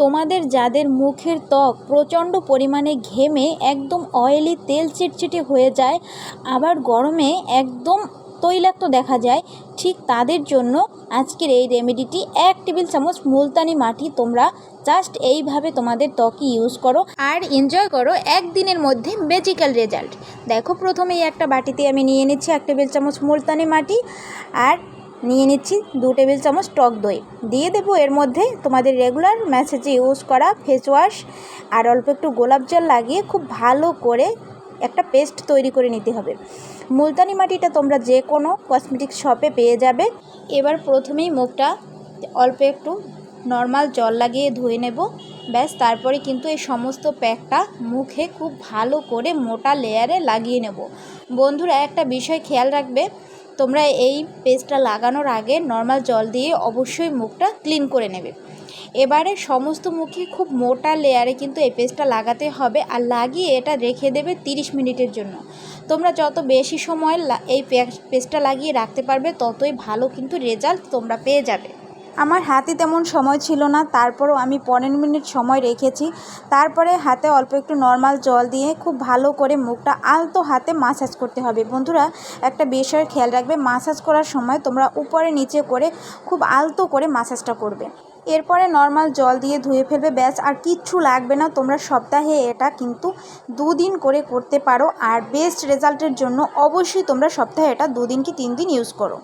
তোমাদের যাদের মুখের ত্বক প্রচণ্ড পরিমাণে ঘেমে একদম অয়েলি তেল চিটচিটে হয়ে যায়, আবার গরমে একদম তৈলাক্ত দেখা যায়, ঠিক তাদের জন্য আজকের এই রেমেডিটি এক টেবিল চামচ মুলতানি মাটি তোমরা জাস্ট এইভাবে তোমাদের ত্বকে ইউজ করো আর এনজয় করো একদিনের মধ্যে ম্যাজিক্যাল রেজাল্ট দেখো, প্রথমেই একটা বাটিতে আমি নিয়ে নিচ্ছি এক টেবিল চামচ মুলতানি মাটি আর নিয়ে নিচ্ছি দু টেবিল চামচ টক দই। দিয়ে দেবো এর মধ্যে তোমাদের রেগুলার ম্যাসেজে ইউজ করা ফেস ওয়াশ আর অল্প একটু গোলাপ জল লাগিয়ে খুব ভালো করে একটা পেস্ট তৈরি করে নিতে হবে। মুলতানি মাটিটা তোমরা যে কোনো কসমেটিক শপে পেয়ে যাবে। এবার প্রথমেই মুখটা অল্প একটু নর্মাল জল লাগিয়ে ধুয়ে নেব। ব্যাস, তারপরে কিন্তু এই সমস্ত প্যাকটা মুখে খুব ভালো করে মোটা লেয়ারে লাগিয়ে নেব। বন্ধুরা, একটা বিষয় খেয়াল রাখবে তোমরা এই পেস্টটা লাগানোর আগে নর্মাল জল দিয়ে অবশ্যই মুখটা ক্লিন করে নেবে। এবারে সমস্ত মুখে খুব মোটা লেয়ারে কিন্তু এই পেস্টটা লাগাতে হবে আর লাগিয়ে এটা রেখে দেবে তিরিশ মিনিটের জন্য। তোমরা যত বেশি সময় এই পেস্টটা লাগিয়ে রাখতে পারবে, ততই ভালো কিন্তু রেজাল্ট তোমরা পেয়ে যাবে। আমার হাতে তেমন সময় ছিল না, তারপরও আমি পনেরো মিনিট সময় রেখেছি। তারপরে হাতে অল্প একটু নর্মাল জল দিয়ে খুব ভালো করে মুখটা আলতো হাতে মাসাজ করতে হবে। বন্ধুরা, একটা বিষয় খেয়াল রাখবে মাসাজ করার সময় তোমরা উপরে নিচে করে খুব আলতো করে মাসাজটা করবে। এরপরে নর্মাল জল দিয়ে ধুয়ে ফেলবে, ব্যাস, আর কিচ্ছু লাগবে না। তোমরা সপ্তাহে এটা কিন্তু দুদিন করে করতে পারো, আর বেস্ট রেজাল্টের জন্য অবশ্যই তোমরা সপ্তাহে এটা দুদিন কি তিন দিন ইউজ করো।